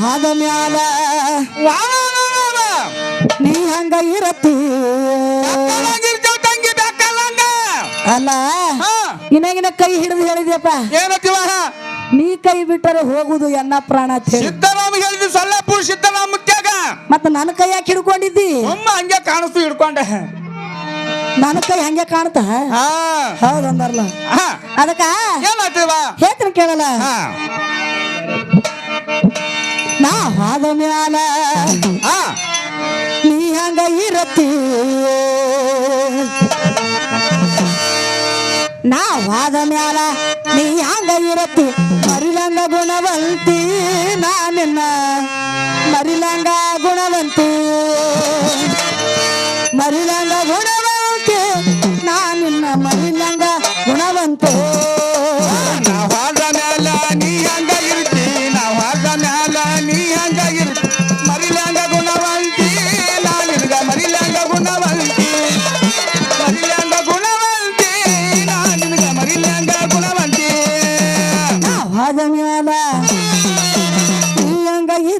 ನಾವಾದ ಮ್ಯಾಲ ನೀ ಹಂಗ ಇರತ್ತಿ ತಂಗಿ ಬೇಕಲ್ಲಂಗ ಅಲ್ಲ ಹಾ ಇನ್ನಾಗಿನ ಕೈ ಹಿಡಿದು ಹೇಳಿದ್ಯಪ್ಪ ಏನತ್ತಿವ ನೀ ಕೈ ಬಿಟ್ಟರೆ ಹೋಗುದು ಎನ್ನ ಪ್ರಾಣ ಅಂತ ಹೇಳಿ ಸಿದ್ದರಾಮ ಹೇಳಿದ್ವಿ ಸೊಲ್ಲಾಪುರ ಸಿದ್ದರಾಮ ಮುತ್ಯಾಗ ಮತ್ತ ನನ್ನ ಕೈ ಯಾಕೆ ಹಿಡ್ಕೊಂಡಿದ್ದಿ ಒಮ್ಮ ಹಂಗೆ ಕಾಣಿಸ್ತು ಹಿಡ್ಕೊಂಡೆ ನನ್ನ ಕೈ ಹಂಗೆ ಕಾಣ್ತ ಹಾ ಹೌದಂದಾರಲ್ಲ ಹಾ ಅದಕ್ಕ ಏನಾಗ್ತಿವ ಹೇಳ್ತೀನಿ ಕೇಳಲ್ಲ ಹಾ ನಾವಾದ ಮ್ಯಾಲ ಹಾ ನೀ ಹಂಗ ಇರತ್ತಿ ನಾವಾದ ಮ್ಯಾಲ ನೀ ಹಂಗ ಇರತ್ತಿ ಮರಿಲಂಗ ಗುಣವಂತಿ ನಾ ನಿನ್ನ ಮರಿಲಂಗ ಗುಣವಂತಿ ಮರಿಲಂಗ ಗುಣವಂತಿ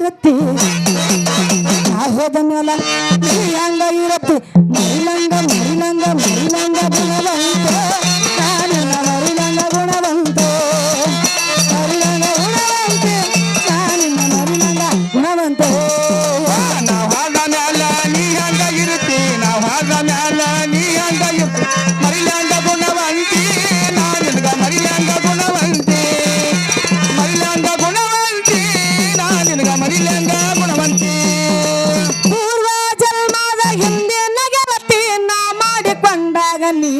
ಇರತ್ತಿ. ನಾ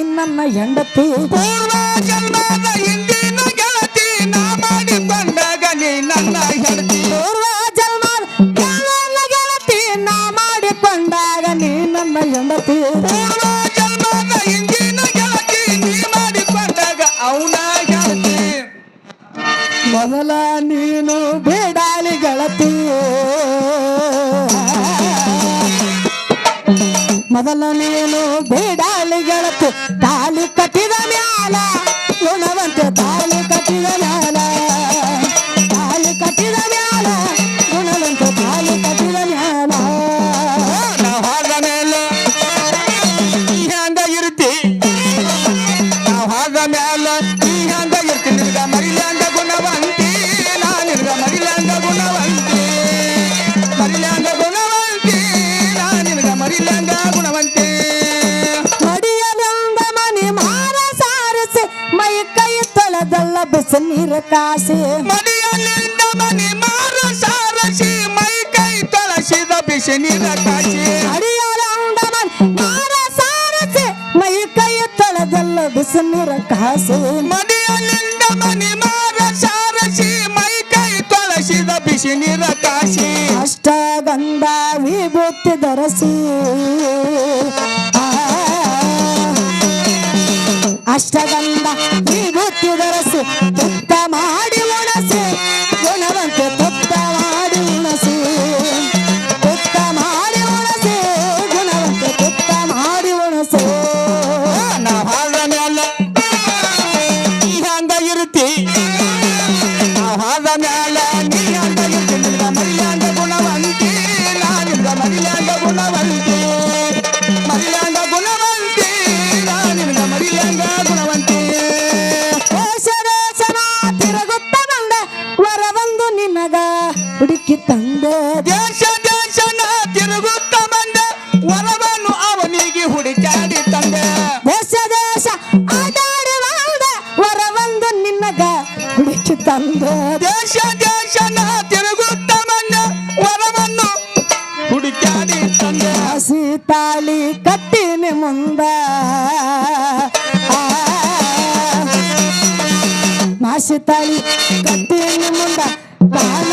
ನನ್ನ ಹೆಂಡತಿ. ಪೂರ್ವ ಜನ್ಮದ ಹಿಂದಿನ ಗೆಳತಿ ನಾ ಮಾಡಿಕೊಂಡಾಗ ನೀ ನನ್ನ ಹೆಂಡತಿ. ಪೂರ್ವ ಜನ್ಮದ ಕೆಳನ ಗೆಳತಿ ನಾ ಮಾಡಿಕೊಂಡಾಗ ನೀ ನನ್ನ ಹೆಂಡತಿ. ಪೂರ್ವ ಜನ್ಮದ ಹಿಂದಿನ ಗೆಳತಿ ನೀ ಮಾಡಿಕೊಂಡಾಗ ಅವನ ಹೆಂಡತಿ ಮೊದಲ ಮೊದಲ ನೀನು ಬೇಡಾಲಿ ಗೆಳತಿ ತಾಲಿ ಕಟ್ಟಿದ ನೀರ ಕಾಸಿ. ಮಡಿಯಲ್ಲಿಂದ ಮನೆ ಮಾರ ಸಾರಸಿ ಮೈ ಕೈ ತೊಳಸಿದ ಬಿಸಿ ನೀರ ಕಾಶಿ ಅಡಿಯಲಿಂದ ಮನೆ ಮಾರ ಸಾರಸಿ ಮೈ ಕೈ ತೊಳೆದಲ್ಲ ಬಿಸಿ ನೀರ ಕಾಸಿ. ಮನೆಯಲ್ಲಿಂದ ಮನೆ ಮಾರ ಸಾರಸಿ ಮೈ ಕೈ ತೊಳಸಿದ ಬಿಸಿ ನೀರ ಕಾಶಿ ಅಷ್ಟ ಗಂಧ ವಿಭೂತಿ ಧರಸಿ. ಹಚ್ಚಿ ದೇಶ ದೇಶ ನಾ ತಿರುಗುತ್ತ ಮನ್ನ ವರವನ್ನು ಹುಡುಕಾಡಿ ತಂದ. ಹಸಿ ತಾಳಿ ಕಟ್ಟಿನಿ ಮುಂದ. ಮಾಸಿ ತಾಳಿ ಕಟ್ಟಿನಿ ಮುಂದ. ಬಾಣ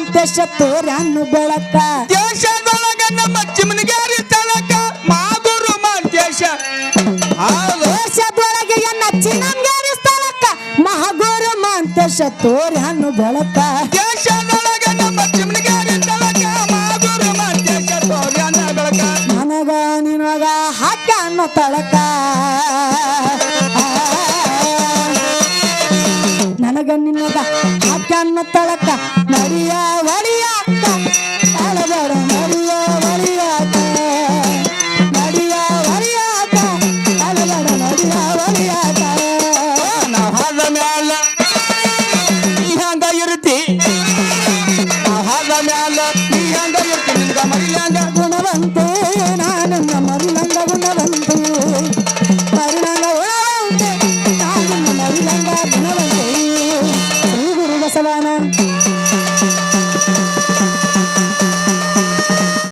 ಮಾಂತೇಶ ತೋರನ್ನು ಬೆಳಕ. ದೇಶದೊಳಗ ನಮ್ಮ ಚಿಮನಿಗಾರಿ ತಳಕ ಮಾಗುರು ಮಾಂತೇಶ. ದೇಶದೊಳಗೆ ಎನ್ನ ಚಿಣಂಗೇರಿ ಸ್ಥಳಕ್ಕ ಮಹಾಗುರು ಮಾಂತೇಶ ತೋರನ್ನು ಬೆಳಕ. ದೇಶದೊಳಗ ನಮ್ಮ ಚಿಮನಿಗಾರಿ ತಳಕ ಮಾಗುರು ಮಾಂತೇಶ ತೋರನ್ನು ಬೆಳಕ. ನನಗ ನಿನಗ ಹಾಕ್ಯಾನ ತಳಕ. ನನಗ ನಿನಗ ಹಾಕ್ಯಾನ ತಳಕ.